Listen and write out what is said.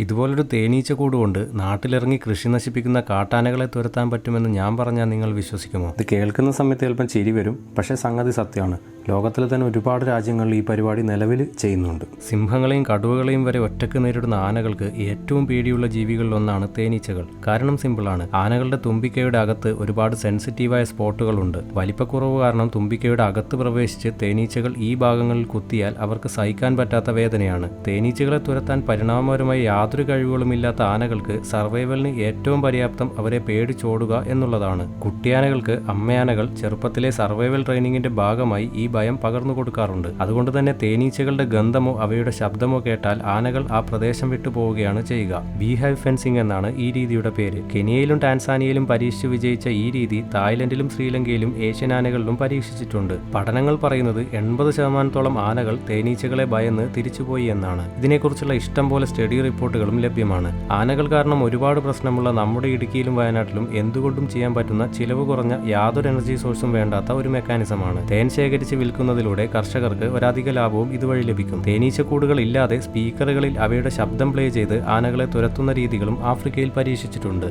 ഇതുപോലൊരു തേനീച്ചക്കൂട് കൊണ്ട് നാട്ടിലിറങ്ങി കൃഷി നശിപ്പിക്കുന്ന കാട്ടാനകളെ തുരത്താൻ പറ്റുമെന്ന് ഞാൻ പറഞ്ഞാൽ നിങ്ങൾ വിശ്വസിക്കുമോ? ഇത് കേൾക്കുന്ന സമയത്ത് ചിലപ്പം ചിരി വരും. പക്ഷേ സംഗതി സത്യമാണ്. ലോകത്തിലെ തന്നെ ഒരുപാട് രാജ്യങ്ങളിൽ ഈ പരിപാടി നിലവിൽ ചെയ്യുന്നുണ്ട്. സിംഹങ്ങളെയും കടുവകളെയും വരെ ഒറ്റയ്ക്ക് നേരിടുന്ന ആനകൾക്ക് ഏറ്റവും പേടിയുള്ള ജീവികളിൽ ഒന്നാണ് തേനീച്ചകൾ. കാരണം സിമ്പിളാണ്. ആനകളുടെ തുമ്പിക്കയുടെ അകത്ത് ഒരുപാട് സെൻസിറ്റീവായ സ്പോട്ടുകളുണ്ട്. വലിപ്പക്കുറവ് കാരണം തുമ്പിക്കയുടെ അകത്ത് പ്രവേശിച്ച് തേനീച്ചകൾ ഈ ഭാഗങ്ങളിൽ കുത്തിയാൽ അവർക്ക് സഹിക്കാൻ പറ്റാത്ത വേദനയാണ്. തേനീച്ചകളെ തുരത്താൻ പരിണാമപരമായി യാതൊരു കഴിവുകളുമില്ലാത്ത ആനകൾക്ക് സർവൈവലിന് ഏറ്റവും പര്യാപ്തം അവരെ പേടിച്ചോടുക എന്നുള്ളതാണ്. കുട്ടിയാനകൾക്ക് അമ്മയാനകൾ ചെറുപ്പത്തിലെ സർവൈവൽ ട്രെയിനിങ്ങിന്റെ ഭാഗമായി ഈ ഭയം പകർന്നു കൊടുക്കാറുണ്ട്. അതുകൊണ്ട് തന്നെ തേനീച്ചകളുടെ ഗന്ധമോ അവയുടെ ശബ്ദമോ കേട്ടാൽ ആനകൾ ആ പ്രദേശം വിട്ടു പോവുകയാണ് ചെയ്യുക. ബീഹൈവ് ഫെൻസിംഗ് എന്നാണ് ഈ രീതിയുടെ പേര്. കെനിയയിലും ടാൻസാനിയയിലും പരീക്ഷിച്ചു വിജയിച്ച ഈ രീതി തായ്ലൻഡിലും ശ്രീലങ്കയിലും ഏഷ്യൻ ആനകളിലും പരീക്ഷിച്ചിട്ടുണ്ട്. പഠനങ്ങൾ പറയുന്നത് എൺപത് ശതമാനത്തോളം ആനകൾ തേനീച്ചകളെ ഭയന്ന് തിരിച്ചുപോയി എന്നാണ്. ഇതിനെക്കുറിച്ചുള്ള ഇഷ്ടം പോലെ സ്റ്റഡി റിപ്പോർട്ടുകളും ലഭ്യമാണ്. ആനകൾ കാരണം ഒരുപാട് പ്രശ്നമുള്ള നമ്മുടെ ഇടുക്കിയിലും വയനാട്ടിലും എന്തുകൊണ്ടും ചെയ്യാൻ പറ്റുന്ന ചിലവ് കുറഞ്ഞ യാതൊരു എനർജി സോഴ്സും വേണ്ടാത്ത ഒരു മെക്കാനിസമാണ്. തേൻ ശേഖരിച്ച് വിൽക്കുന്നതിലൂടെ കർഷകർക്ക് ഒരധിക ലാഭവും ഇതുവഴി ലഭിക്കും. തേനീച്ചക്കൂടുകൾ ഇല്ലാതെ സ്പീക്കറുകളിൽ അവയുടെ ശബ്ദം പ്ലേ ചെയ്ത് ആനകളെ തുരത്തുന്ന രീതികളും ആഫ്രിക്കയിൽ പരീക്ഷിച്ചിട്ടുണ്ട്.